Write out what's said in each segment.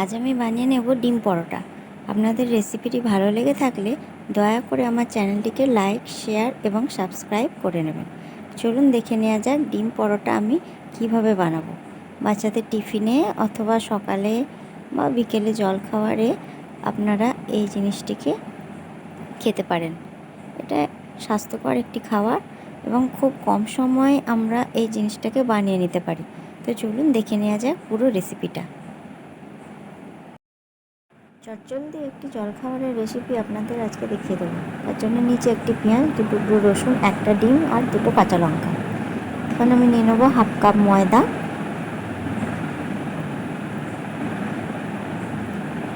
আজ আমি বানিয়ে নেব ডিম পরোটা। আপনাদের রেসিপিটি ভালো লেগে থাকলে দয়া করে আমার চ্যানেলটিকে লাইক শেয়ার এবং সাবস্ক্রাইব করে নেবেন। চলুন দেখে নেওয়া যাক ডিম পরোটা আমি কীভাবে বানাবো। বাচ্চাদের টিফিনে অথবা সকালে বা বিকেলে জলখাবারে আপনারা এই জিনিসটিকে খেতে পারেন। এটা স্বাস্থ্যকর একটি খাবার এবং খুব কম সময়ে আমরা এই জিনিসটাকে বানিয়ে নিতে পারি। তো চলুন দেখে নেওয়া যাক পুরো রেসিপিটা চটজলদি একটি জলখাবারের রেসিপি আপনাদের আজকে দেখিয়ে দেবো। তার জন্য নিচে একটি পেঁয়াজ দু টুকরো রসুন, একটা ডিম আর দুটো কাঁচা লঙ্কা। এখন আমি নিয়ে নেব হাফ কাপ ময়দা।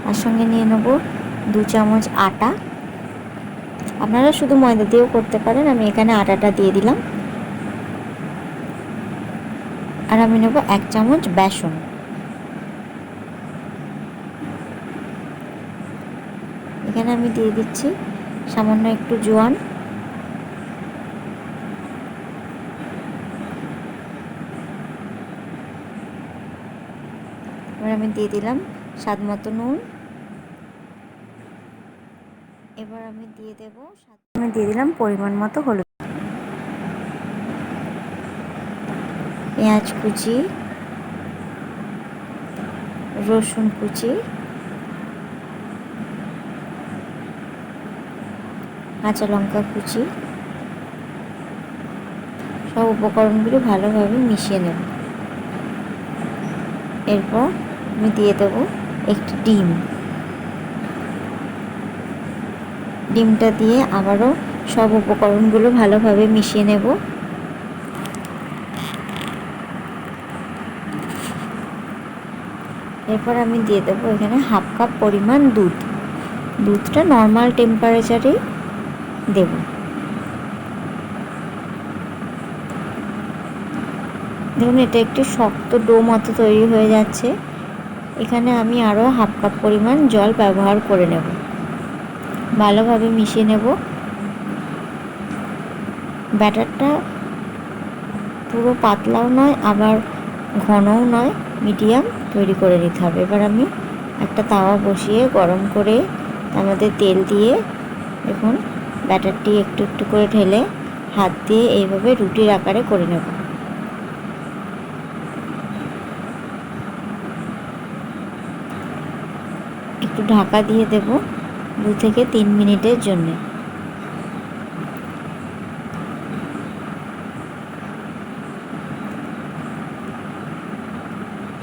আর সঙ্গে নিয়ে নেব দু চামচ আটা। আপনারা শুধু ময়দা দিয়েও করতে পারেন, আমি এখানে আটাটা দিয়ে দিলাম। আর আমি নেব এক চামচ বেসন। এখানে আমি দিয়ে দিচ্ছি সামান্য একটু জোয়ান। আমি দিয়ে দিলাম স্বাদ মতো নুন। এবার আমি দিয়ে দেব আমি দিয়ে দিলাম পরিমাণ মতো হলুদ। পেঁয়াজ কুচি, রসুন কুচি। কাঁচা লঙ্কা কুচি। সব উপকরণগুলো ভালোভাবে মিশিয়ে নেব। এরপর আমি দিয়ে দেবো একটি ডিম। ডিমটা দিয়ে আবারও সব উপকরণগুলো ভালোভাবে মিশিয়ে নেব। এরপর আমি দিয়ে দেবো এখানে হাফ কাপ পরিমাণ দুধ। দুধটা নর্মাল টেম্পারেচারেই দেব। দেখুন, এটা একটি শক্ত ডো মতো তৈরি হয়ে যাচ্ছে। এখানে আমি আরও হাফ কাপ পরিমাণ জল ব্যবহার করে নেব। ভালোভাবে মিশিয়ে নেব। ব্যাটারটা পুরো পাতলাও নয়, আবার ঘনও নয়, মিডিয়াম তৈরি করে নিতে হবে। এবার আমি একটা তাওয়া বসিয়ে গরম করে তার মধ্যে তেল দিয়ে দেখুন ব্যাটারটি একটু একটু করে ঢেলে হাত দিয়ে এইভাবে রুটির আকারে করে নেব। একটু ঢাকা দিয়ে দেব দু থেকে তিন মিনিটের জন্য।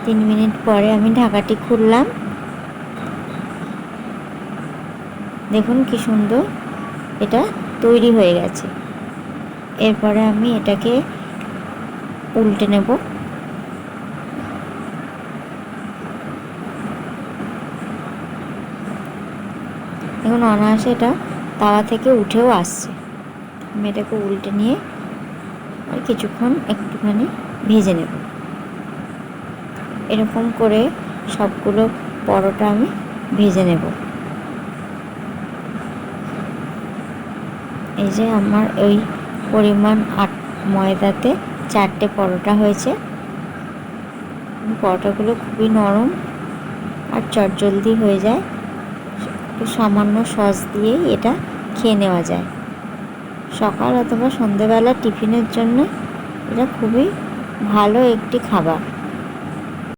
তিন মিনিট পরে আমি ঢাকাটি খুললাম। দেখুন কি সুন্দর। এটা তৈরি হয়ে গেছে। এরপরে আমি এটাকে উল্টে নেব। এখন অনায়াসে এটা তাওয়া থেকে উঠেও আসছে। আমি এটাকে উল্টে নিয়ে আর কিছুক্ষণ একটুখানি ভেজে নেব। এরকম করে সবগুলো পরোটা আমি ভেজে নেব। এই যে আমার ওই পরিমাণ আট ময়দাতে চারটে পরোটা হয়েছে। পরোটাগুলো খুবই নরম আর চটজলদি হয়ে যায়। একটু সামান্য সস দিয়েই এটা খেয়ে নেওয়া যায়। সকাল অথবা সন্ধেবেলা টিফিনের জন্য এটা খুবই ভালো একটি খাবার।